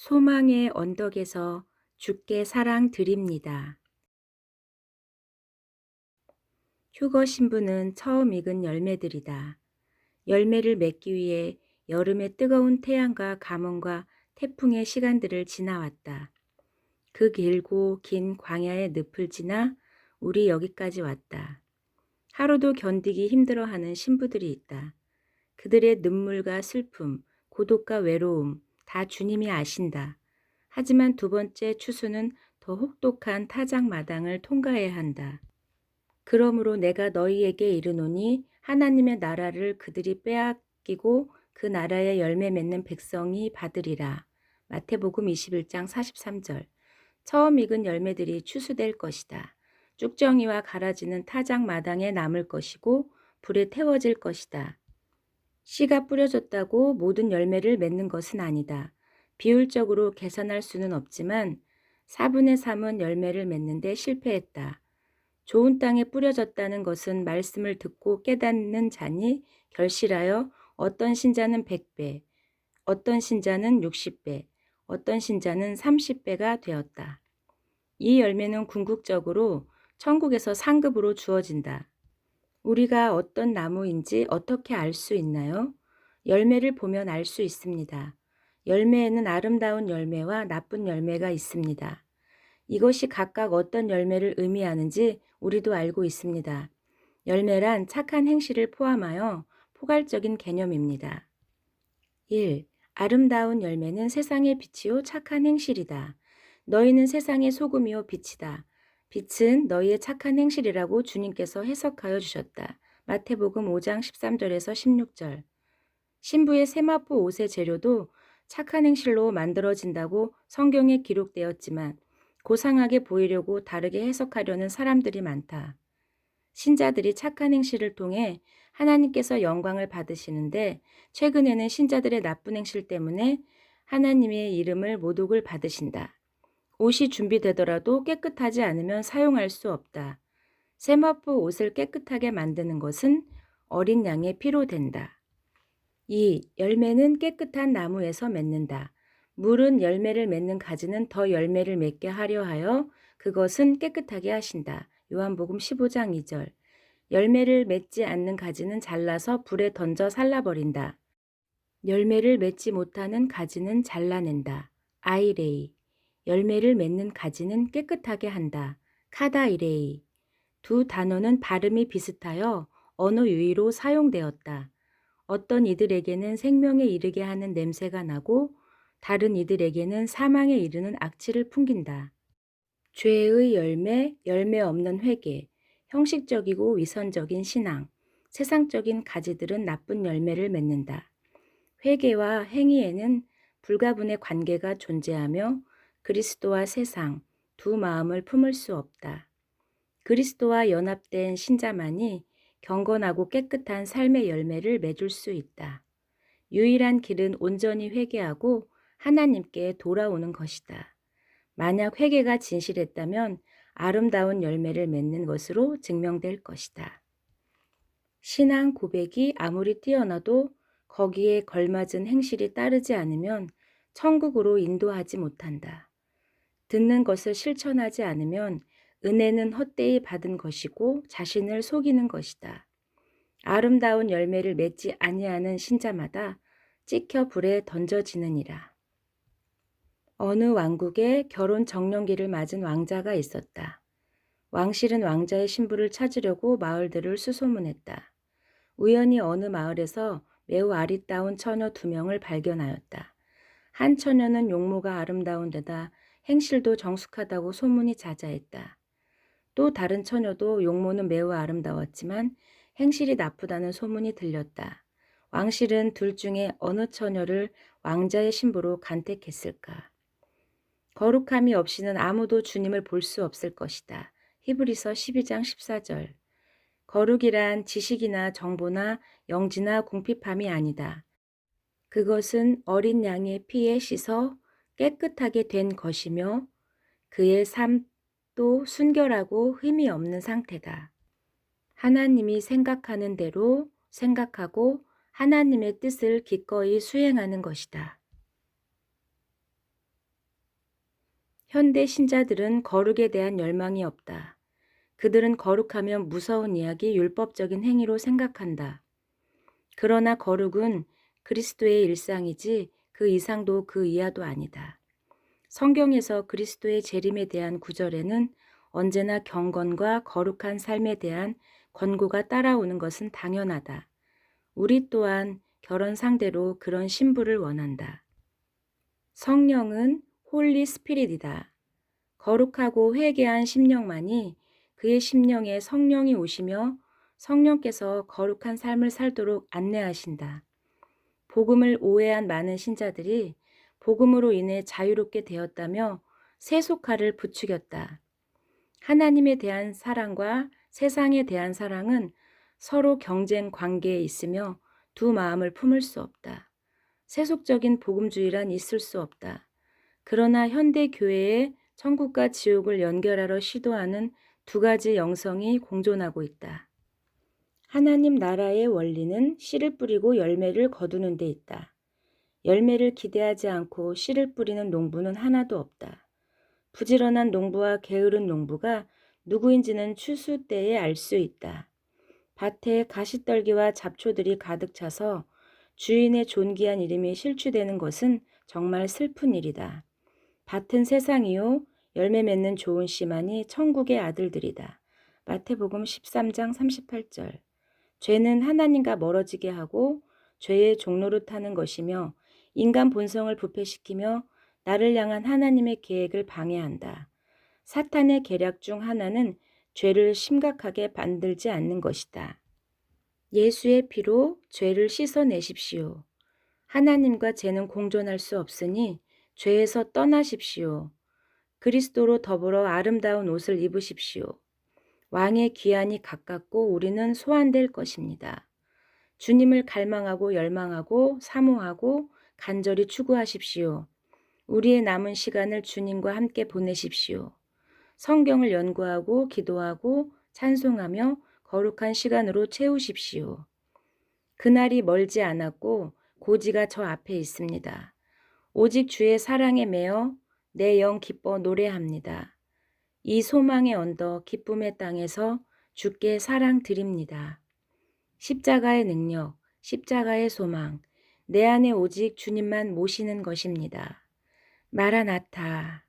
소망의 언덕에서 주께 사랑 드립니다. 휴거 신부는 처음 익은 열매들이다. 열매를 맺기 위해 여름의 뜨거운 태양과 가뭄과 태풍의 시간들을 지나왔다. 그 길고 긴 광야의 늪을 지나 우리 여기까지 왔다. 하루도 견디기 힘들어하는 신부들이 있다. 그들의 눈물과 슬픔, 고독과 외로움 다 주님이 아신다. 하지만 두 번째 추수는 더 혹독한 타작 마당을 통과해야 한다. 그러므로 내가 너희에게 이르노니 하나님의 나라를 그들이 빼앗기고 그 나라의 열매 맺는 백성이 받으리라. 마태복음 21장 43절. 처음 익은 열매들이 추수될 것이다. 쭉정이와 가라지는 타작 마당에 남을 것이고 불에 태워질 것이다. 씨가 뿌려졌다고 모든 열매를 맺는 것은 아니다. 비율적으로 계산할 수는 없지만 4분의 3은 열매를 맺는데 실패했다. 좋은 땅에 뿌려졌다는 것은 말씀을 듣고 깨닫는 자니 결실하여 어떤 신자는 100배, 어떤 신자는 60배, 어떤 신자는 30배가 되었다. 이 열매는 궁극적으로 천국에서 상급으로 주어진다. 우리가 어떤 나무인지 어떻게 알 수 있나요? 열매를 보면 알 수 있습니다. 열매에는 아름다운 열매와 나쁜 열매가 있습니다. 이것이 각각 어떤 열매를 의미하는지 우리도 알고 있습니다. 열매란 착한 행실을 포함하여 포괄적인 개념입니다. 1. 아름다운 열매는 세상의 빛이요 착한 행실이다. 너희는 세상의 소금이요 빛이다. 빛은 너희의 착한 행실이라고 주님께서 해석하여 주셨다. 마태복음 5장 13절에서 16절. 신부의 세마포 옷의 재료도 착한 행실로 만들어진다고 성경에 기록되었지만 고상하게 보이려고 다르게 해석하려는 사람들이 많다. 신자들이 착한 행실을 통해 하나님께서 영광을 받으시는데 최근에는 신자들의 나쁜 행실 때문에 하나님의 이름을 모독을 받으신다. 옷이 준비되더라도 깨끗하지 않으면 사용할 수 없다. 세마포 옷을 깨끗하게 만드는 것은 어린 양의 피로 된다. 2. 열매는 깨끗한 나무에서 맺는다. 물은 열매를 맺는 가지는 더 열매를 맺게 하려 하여 그것은 깨끗하게 하신다. 요한복음 15장 2절. 열매를 맺지 않는 가지는 잘라서 불에 던져 살라버린다. 열매를 맺지 못하는 가지는 잘라낸다. 아이레이. 열매를 맺는 가지는 깨끗하게 한다. 카다 이레이. 두 단어는 발음이 비슷하여 언어 유의로 사용되었다. 어떤 이들에게는 생명에 이르게 하는 냄새가 나고 다른 이들에게는 사망에 이르는 악취를 풍긴다. 죄의 열매, 열매 없는 회개, 형식적이고 위선적인 신앙, 세상적인 가지들은 나쁜 열매를 맺는다. 회개와 행위에는 불가분의 관계가 존재하며 그리스도와 세상 두 마음을 품을 수 없다. 그리스도와 연합된 신자만이 경건하고 깨끗한 삶의 열매를 맺을 수 있다. 유일한 길은 온전히 회개하고 하나님께 돌아오는 것이다. 만약 회개가 진실했다면 아름다운 열매를 맺는 것으로 증명될 것이다. 신앙 고백이 아무리 뛰어나도 거기에 걸맞은 행실이 따르지 않으면 천국으로 인도하지 못한다. 듣는 것을 실천하지 않으면 은혜는 헛되이 받은 것이고 자신을 속이는 것이다. 아름다운 열매를 맺지 아니하는 신자마다 찍혀 불에 던져지느니라. 어느 왕국에 결혼 정년기를 맞은 왕자가 있었다. 왕실은 왕자의 신부를 찾으려고 마을들을 수소문했다. 우연히 어느 마을에서 매우 아리따운 처녀 두 명을 발견하였다. 한 처녀는 용모가 아름다운 데다 행실도 정숙하다고 소문이 자자했다. 또 다른 처녀도 용모는 매우 아름다웠지만 행실이 나쁘다는 소문이 들렸다. 왕실은 둘 중에 어느 처녀를 왕자의 신부로 간택했을까? 거룩함이 없이는 아무도 주님을 볼 수 없을 것이다. 히브리서 12장 14절. 거룩이란 지식이나 정보나 영지나 궁핍함이 아니다. 그것은 어린 양의 피에 씻어 깨끗하게 된 것이며 그의 삶도 순결하고 흠이 없는 상태다. 하나님이 생각하는 대로 생각하고 하나님의 뜻을 기꺼이 수행하는 것이다. 현대 신자들은 거룩에 대한 열망이 없다. 그들은 거룩하면 무서운 이야기, 율법적인 행위로 생각한다. 그러나 거룩은 그리스도의 일상이지 그 이상도 그 이하도 아니다. 성경에서 그리스도의 재림에 대한 구절에는 언제나 경건과 거룩한 삶에 대한 권고가 따라오는 것은 당연하다. 우리 또한 결혼 상대로 그런 신부를 원한다. 성령은 홀리 스피릿이다. 거룩하고 회개한 심령만이 그의 심령에 성령이 오시며 성령께서 거룩한 삶을 살도록 안내하신다. 복음을 오해한 많은 신자들이 복음으로 인해 자유롭게 되었다며 세속화를 부추겼다. 하나님에 대한 사랑과 세상에 대한 사랑은 서로 경쟁 관계에 있으며 두 마음을 품을 수 없다. 세속적인 복음주의란 있을 수 없다. 그러나 현대 교회의 천국과 지옥을 연결하려 시도하는 두 가지 영성이 공존하고 있다. 하나님 나라의 원리는 씨를 뿌리고 열매를 거두는 데 있다. 열매를 기대하지 않고 씨를 뿌리는 농부는 하나도 없다. 부지런한 농부와 게으른 농부가 누구인지는 추수 때에 알 수 있다. 밭에 가시떨기와 잡초들이 가득 차서 주인의 존귀한 이름이 실추되는 것은 정말 슬픈 일이다. 밭은 세상이요 열매 맺는 좋은 씨만이 천국의 아들들이다. 마태복음 13장 38절. 죄는 하나님과 멀어지게 하고 죄의 종로를 타는 것이며 인간 본성을 부패시키며 나를 향한 하나님의 계획을 방해한다. 사탄의 계략 중 하나는 죄를 심각하게 만들지 않는 것이다. 예수의 피로 죄를 씻어내십시오. 하나님과 죄는 공존할 수 없으니 죄에서 떠나십시오. 그리스도로 더불어 아름다운 옷을 입으십시오. 왕의 귀환이 가깝고 우리는 소환될 것입니다. 주님을 갈망하고 열망하고 사모하고 간절히 추구하십시오. 우리의 남은 시간을 주님과 함께 보내십시오. 성경을 연구하고 기도하고 찬송하며 거룩한 시간으로 채우십시오. 그날이 멀지 않았고 고지가 저 앞에 있습니다. 오직 주의 사랑에 매어 내 영 기뻐 노래합니다. 이 소망의 언덕 기쁨의 땅에서 주께 사랑 드립니다. 십자가의 능력, 십자가의 소망, 내 안에 오직 주님만 모시는 것입니다. 마라나타.